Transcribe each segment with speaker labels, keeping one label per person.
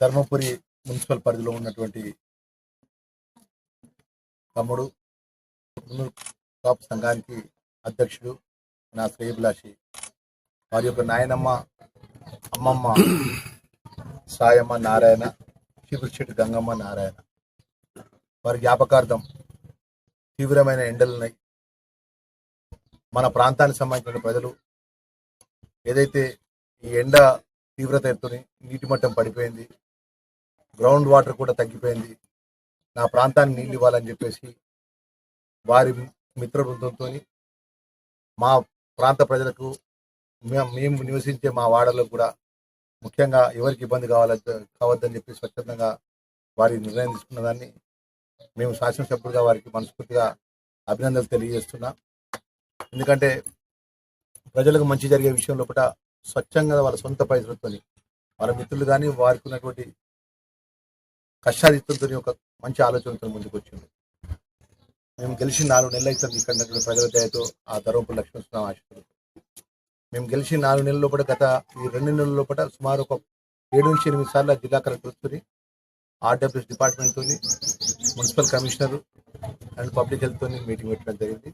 Speaker 1: Dharmapuri municipal పరిధిలో ఉన్నటువంటి తమ్ముడు కాపు సంఘానికి అధ్యక్షుడు నా శ్రేయభిలాషి. వారి యొక్క నాయనమ్మ అమ్మమ్మ సాయమ్మ నారాయణ చిగురుచెట్టు గంగమ్మ నారాయణ. వారి జ్ఞాపకార్థం తీవ్రమైన ఎండలున్నాయి. మన ప్రాంతానికి సంబంధించిన ప్రజలు ఏదైతే ఈ ఎండ తీవ్రత ఎత్తుని నీటి మట్టం పడిపోయింది గ్రౌండ్ వాటర్ కూడా తగ్గిపోయింది. నా ప్రాంతానికి నీళ్ళు ఇవ్వాలని చెప్పేసి వారి మిత్ర బృందంతో మా ప్రాంత ప్రజలకు మేము మేము నివసించే మా వాడలో కూడా ముఖ్యంగా ఎవరికి ఇబ్బంది కావాల కావద్దని చెప్పి స్వచ్ఛందంగా వారి నిర్ణయం తీసుకున్న దాన్ని మేము శాసనసభ్యులుగా వారికి మనస్ఫూర్తిగా అభినందనలు తెలియజేస్తున్నా. ఎందుకంటే ప్రజలకు మంచి జరిగే విషయం లోపల స్వచ్ఛంగా వాళ్ళ సొంత పైసలతో వాళ్ళ మిత్రులు కానీ వారికి ఉన్నటువంటి కష్టాదిత్యంతో ఒక మంచి ఆలోచనతో ముందుకు వచ్చింది మేము గెలిచి నాలుగు నెలలు అవుతుంది ఇక్కడ ప్రజల దయతో ఆ ధర్మపురి లక్ష్మణస్వామి ఆశీస్సులు మేము గెలిచి నాలుగు నెలల లోపల గత ఈ రెండు నెలల లోపల సుమారు ఒక ఏడు నుంచి ఎనిమిది సార్లు జిల్లా కలెక్టర్తో ఆర్డబ్ల్యూఎస్ డిపార్ట్మెంట్తో మున్సిపల్ కమిషనర్ అండ్ పబ్లిక్ హెల్త్తో మీటింగ్ పెట్టడం జరిగింది.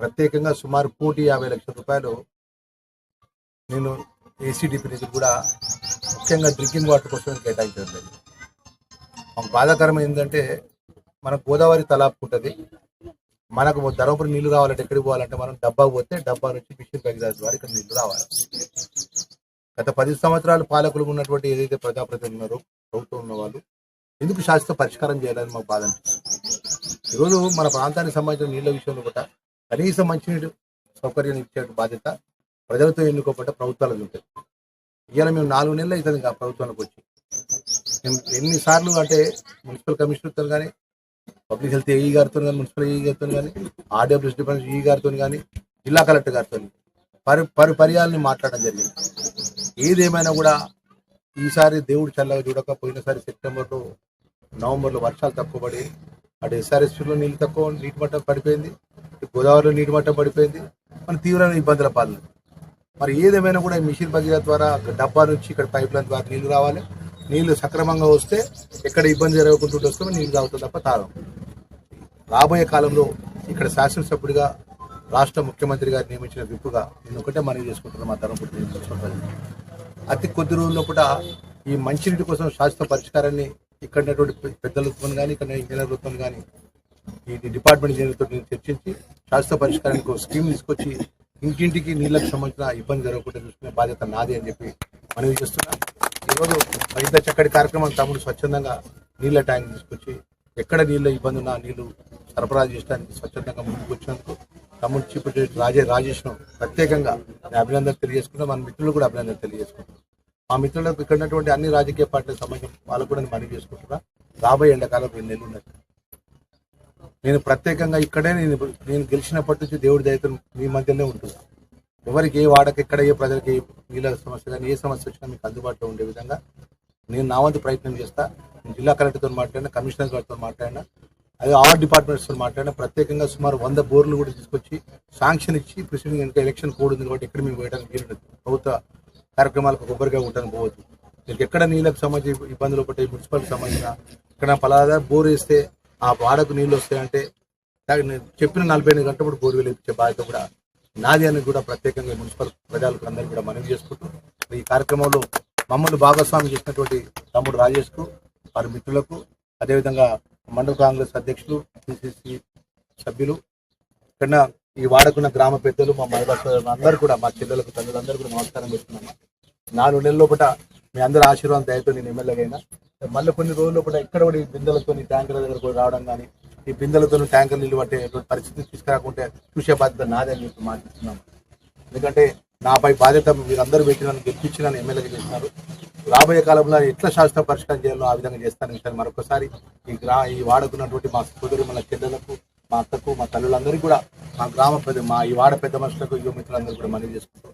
Speaker 1: ప్రత్యేకంగా సుమారు కోటి యాభై లక్షల రూపాయలు నేను ఏసీడీపీ నిధులు కూడా ముఖ్యంగా డ్రింకింగ్ వాటర్ కోసం కేటాయించడం జరిగింది. మాకు బాధాకరం ఏంటంటే మన గోదావరి తలాపు ఉంటుంది. మనకు ధర్మపురి నీళ్ళు కావాలంటే ఎక్కడికి పోవాలంటే మనం డబ్బా పోతే డబ్బా నుంచి మిషన్ పెరిగిన ద్వారా ఇక్కడ నీళ్ళు రావాలి. గత పది సంవత్సరాలు పాలకులు ఉన్నటువంటి ఏదైతే ప్రజాప్రతినిధులు ఉన్నారో ప్రభుత్వం ఉన్న వాళ్ళు ఎందుకు శాశ్వత పరిష్కారం చేయాలని మాకు బాధ అనిపిస్తుంది. ఈరోజు మన ప్రాంతానికి సంబంధించిన నీళ్ళ విషయంలో కూడా కనీసం మంచినీటి సౌకర్యాన్ని ఇచ్చే బాధ్యత ప్రజలతో ఎన్నుకోబడ్డ ప్రభుత్వాలకు ఉంటుంది. ఇవాళ మేము నాలుగు నెలలు అవుతుంది ఇంకా ప్రభుత్వానికి వచ్చి. ఎన్నిసార్లు అంటే మున్సిపల్ కమిషనర్తో కానీ పబ్లిక్ హెల్త్ ఏఈ గారితో కానీ మున్సిపల్ ఏఈ గారితో కానీ ఆర్డబ్ల్యూఎస్ డిపార్ట్మెంట్ ఈ గారితో కానీ జిల్లా కలెక్టర్ గారితో పరి పరి పర్యాలని మాట్లాడడం జరిగింది. ఏదేమైనా కూడా ఈసారి దేవుడు చల్లగా చూడక పోయినసారి సెప్టెంబర్లో నవంబర్లో వర్షాలు తక్కువ పడి అటు ఎస్ఆర్ఎస్పీలో నీళ్ళు తక్కువ నీటి మట్టం పడిపోయింది గోదావరిలో నీటి మట్టం పడిపోయింది మన తీవ్రమైన ఇబ్బందుల పాలన. మరి ఏదేమైనా కూడా మిషన్ భగీరథ ద్వారా డబ్బా నుంచి ఇక్కడ పైప్ లైన్ ద్వారా నీళ్ళు రావాలి. నీళ్ళు సక్రమంగా వస్తే ఎక్కడ ఇబ్బంది జరగకుండా వస్తే నీళ్ళు తాగుతుంది తప్ప తాగం. రాబోయే కాలంలో ఇక్కడ శాసనసభ్యుడిగా రాష్ట్ర ముఖ్యమంత్రి గారు నియమించిన విప్పుగా నేను ఒకటే మనవి చేసుకుంటున్నాను మా ధర్మపురి నియోజకవర్గ అతి కొద్ది రోజుల్లో కూడా ఈ మంచినీటి కోసం శాశ్వత పరిష్కారాన్ని ఇక్కడ ఉన్నటువంటి పె- పెద్దలతో కానీ ఇక్కడ ఇంజనీర్లతో కానీ ఈ డిపార్ట్మెంట్ ఇంజనీర్లతో నేను చర్చించి శాశ్వత పరిష్కారానికి ఒక స్కీమ్ తీసుకొచ్చి ఇంటింటికి నీళ్ళకు సంబంధించిన ఇబ్బంది జరగకుండా చూసుకునే బాధ్యత నాది అని చెప్పి మనవి చేస్తున్నాను ఈరోజు ఇంత చక్కటి కార్యక్రమం తమ్ముడు స్వచ్ఛందంగా నీళ్ళ ట్యాంక్ తీసుకొచ్చి ఎక్కడ నీళ్ళ ఇబ్బంది ఉన్నా నీళ్ళు సరఫరా చేయడానికి స్వచ్ఛందంగా ముందుకు వచ్చినందుకు తమ్ముడు చీపు రాజే రాజేష్ను ప్రత్యేకంగా అభినందన అభినందనలు మన మిత్రులు కూడా అభినందన తెలియజేసుకుంటున్నాం మా మిత్రులకు ఇక్కడ ఉన్నటువంటి అన్ని రాజకీయ పార్టీలకు సంబంధించిన వాళ్ళకు కూడా నేను మనవి చేసుకుంటున్నా. రాబోయే ఎండాకాలం రెండు నెలలు ఉన్నాయి నేను ప్రత్యేకంగా ఇక్కడే నేను నేను గెలిచినప్పటి నుంచి దేవుడి దయతో మీ మధ్యలోనే ఉంటున్నాను ఎవరికి ఏ వాడకి ఎక్కడ ఏ ప్రజలకి నీళ్ళ సమస్య కానీ ఏ సమస్య వచ్చినా మీకు అందుబాటులో ఉండే విధంగా నేను నా వంతు ప్రయత్నం చేస్తా. జిల్లా కలెక్టర్తో మాట్లాడినా కమిషనర్ గారితో మాట్లాడినా అదే ఆర్ డిపార్ట్మెంట్స్తో మాట్లాడినా ప్రత్యేకంగా సుమారు వంద బోర్లు కూడా తీసుకొచ్చి శాంక్షన్ ఇచ్చి ప్రిసైడింగ్ ఇంకా ఎలక్షన్ కోడ్ ఉంది కాబట్టి ఎక్కడ మేము వేయడానికి వీలుండదు ప్రభుత్వ కార్యక్రమాలకు కొబ్బరిగా ఉంటాను పోవద్దు. మీకు ఎక్కడ నీళ్ళకు సంబంధించి ఇబ్బందులు పట్టాయి మున్సిపాలిటీ సంబంధించిన ఇక్కడ పలాదా బోర్ వేస్తే ఆ వాడకు నీళ్ళు వస్తాయంటే నేను చెప్పిన నలభై ఎనిమిది గంటలు కూడా బోర్ ఇచ్చే బాధ్యత కూడా నాది అని కూడా ప్రత్యేకంగా మున్సిపల్ ప్రజలకు అందరికీ కూడా మనవి చేసుకుంటూ ఈ కార్యక్రమంలో మమ్మల్ని భాగస్వామి చేసినటువంటి తమ్ముడు రాజేష్కు వారి మిత్రులకు అదేవిధంగా మండల కాంగ్రెస్ అధ్యక్షులు పిసిసి సభ్యులు ఇక్కడ ఈ వాడకున్న గ్రామ పెద్దలు మా మహిళా అందరూ కూడా మా చెల్లెలకు తల్లులందరూ కూడా నమస్కారం చేస్తున్నాము. నాలుగు నెలల లోపల మీ అందరి ఆశీర్వాదం దయతో నేను ఎమ్మెల్యేగా అయినా మళ్ళీ కొన్ని రోజుల్లో కూడా ఎక్కడ కూడా ఈ బిందెలతో ట్యాంకర్ల దగ్గర కూడా రావడం కానీ ఈ బిందెలతో ట్యాంకర్ నీళ్ళు పట్టే పరిస్థితి తీసుకురాకుంటే చూసే బాధ్యత నాదే అని చెప్పి మాట్లాడుతున్నాను ఎందుకంటే నాపై బాధ్యత మీరందరూ పెట్టి నన్ను గెలిపించి నన్ను ఎమ్మెల్యేగా చేస్తున్నారు రాబోయే కాలంలో ఎట్లా శాస్త్ర పరిష్కారం చేయాలో ఆ విధంగా చేస్తాను విషయాన్ని మరొకసారి. ఈ గ్రా ఈ వాడుకున్నటువంటి మా సోదరి మన చెల్లెలకు మా అత్తకు మా తల్లులందరికీ కూడా మా గ్రామ పెద్ద మా ఈ వాడ పెద్ద మనుషులకు యువ మిత్రులందరూ కూడా మనవి చేసుకుంటూ